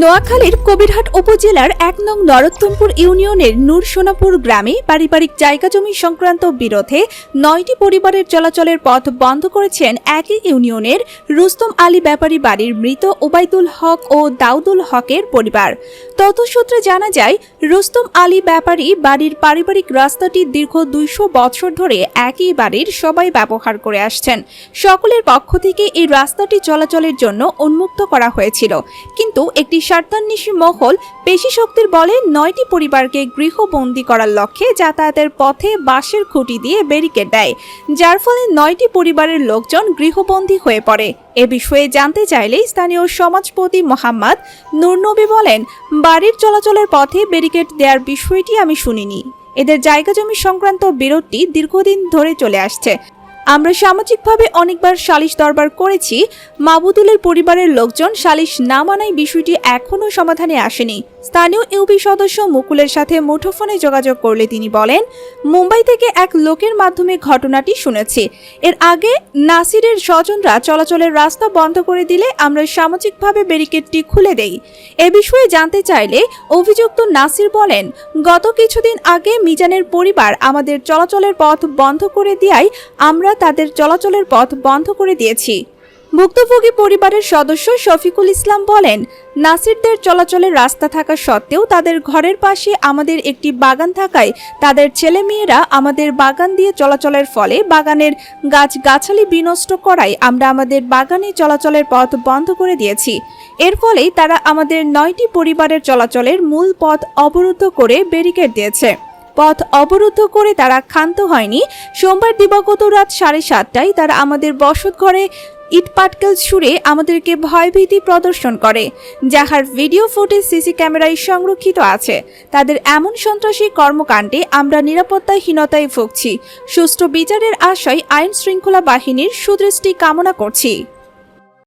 নোয়াখালীর কবিরহাট উপজেলার এক নং নরোত্তমপুর ইউনিয়নের নূর সোনাপুর গ্রামে পারিবারিক জায়গা জমি সংক্রান্ত বিরোধে নয়টি পরিবারের চলাচলের পথ বন্ধ করেছেন একই ইউনিয়নের রুস্তম আলী ব্যাপারী বাড়ির মৃত ওবায়দুল হক ও দাউদুল হকের পরিবার। তথ্যসূত্রে জানা যায়, রুস্তম আলী ব্যাপারী বাড়ির পারিবারিক রাস্তাটি দীর্ঘ দুইশো বছর ধরে একই বাড়ির সবাই ব্যবহার করে আসছেন। সকলের পক্ষ থেকে এই রাস্তাটি চলাচলের জন্য উন্মুক্ত করা হয়েছিল। কিন্তু একটি স্বার্থান্বেষী মহল পেশি শক্তির বলে নয়টি পরিবারকে গৃহবন্দী করার লক্ষ্যে যাতায়াতের পথে বাঁশের খুঁটি দিয়ে ব্যারিকেড দেয়, যার ফলে নয়টি পরিবারের লোকজন গৃহবন্দী হয়ে পড়ে। এ বিষয়ে জানতে চাইলে স্থানীয় সমাজপতি মোহাম্মদ নুরনবী বলেন, বাড়ির চলাচলের পথে ব্যারিকেড দেওয়ার বিষয়টি আমি শুনিনি। এদের জায়গা জমি সংক্রান্ত বিরোধটি দীর্ঘদিন ধরে চলে আসছে। আমরা সামাজিকভাবে অনেকবার সালিশ দরবার করেছি। মাবুদুলের পরিবারের লোকজন সালিশ না মানায় বিষয়টি এখনও সমাধানে আসেনি। স্থানীয় ইউপি সদস্য মুকুলের সাথে মুঠোফোনে যোগাযোগ করলে তিনি বলেন, মুম্বাই থেকে এক লোকের মাধ্যমে ঘটনাটি শুনেছি। এর আগে নাসিরের স্বজনরা চলাচলের রাস্তা বন্ধ করে দিলে আমরা সামাজিকভাবে ব্যারিকেডটি খুলে দেই। এ বিষয়ে জানতে চাইলে অভিযুক্ত নাসির বলেন, গত কিছুদিন আগে মিজানের পরিবার আমাদের চলাচলের পথ বন্ধ করে দেওয়ায় আমরা তাদের চলাচলের পথ বন্ধ করে দিয়েছি। ভুক্তভোগী পরিবারের সদস্য শফিকুল ইসলাম বলেন, নাসিরদের চলাচলের রাস্তা থাকা সত্ত্বেও তাদের ঘরের পাশে আমাদের একটি বাগান থাকায় তাদের ছেলেমেয়েরা আমাদের বাগান দিয়ে চলাচলের ফলে বাগানের গাছ গাছালি বিনষ্ট করায় আমরা আমাদের বাগানে চলাচলের পথ বন্ধ করে দিয়েছি। এর ফলেই তারা আমাদের নয়টি পরিবারের চলাচলের মূল পথ অবরুদ্ধ করে ব্যারিকেড দিয়েছে। পথ অবরুদ্ধ করে তারা ক্ষান্ত হয়নি। সোমবার দিবাগত রাত সাড়ে সাতটায় তারা আমাদের বসত ঘরে ইটপাটকেল ছুড়ে আমাদেরকে ভয়ভীতি প্রদর্শন করে, যাহার ভিডিও ফুটেজ সিসি ক্যামেরায় সংরক্ষিত আছে। তাদের এমন সন্ত্রাসী কর্মকাণ্ডে আমরা নিরাপত্তাহীনতায় ভুগছি। সুষ্ঠু বিচারের আশায় আইন শৃঙ্খলা বাহিনীর সুদৃষ্টি কামনা করছি।